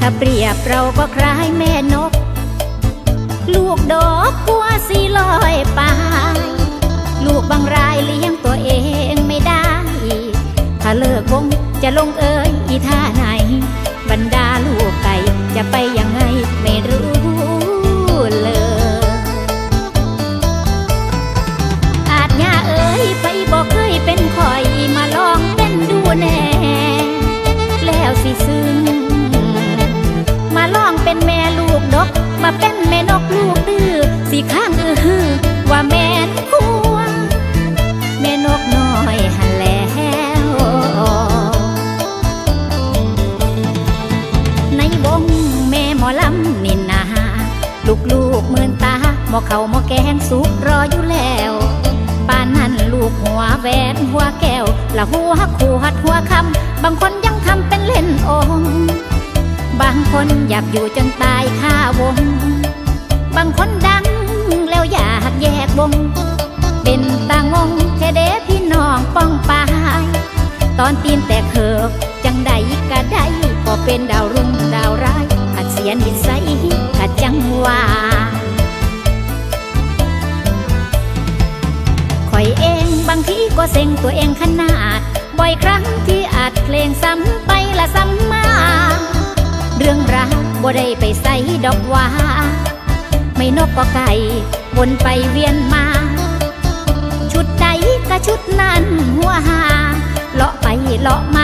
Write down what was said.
ถ้าเปรียบเราก็คล้ายแม่นก ลูกดอกกัวสีลอยไปลูกบางรายเลี้ยงตัวเองไม่ได้ ถ้าเลิกวงจะลงเอ่ยอีท่าไหน บรรดาลูกไก่จะไปยังไงไม่รู้เลยอาจยาเอ๋ยไปบอกเคยเป็นคอย สิซึ้งมาลองเป็นแม่ลูกดก มาเป็นแม่นกลูกดื้อสีข้างอือฮือว่าแม่นควรแม่นกน้อยหันแล้วในวงแม่หมอลำนินนาลูกลูกๆเมือนตาหมอเขาหมอแกงสุกรออยู่แล้วป่านนั้นลูกหัวแหวนหัวแก้วละหัวขวดหัวคำ บางคนยังทำเป็นเล่นอง บางคนอยากอยู่จนตายค่าวง บางคนดังแล้วอยากแยกวง เป็นตางงแค่เด้พี่น้องป้องปาย ตอนตีนแต่เขิบจังใดก็ได้ก็เป็นดาวรุ่งดาวร้ายอาจเสียนิสัยถ้าจังหว่าคอยเองบางทีก็เซ็งตัวเองขนา งซ้ำไปละซ้ำมา เรื่องราวบ่ได้ไปใส่ดอกว่า ไม่นกก็ไก่วนไปเวียนมา ชุดใดก็ชุดนั้นหัวหาเลาะไปเลาะมา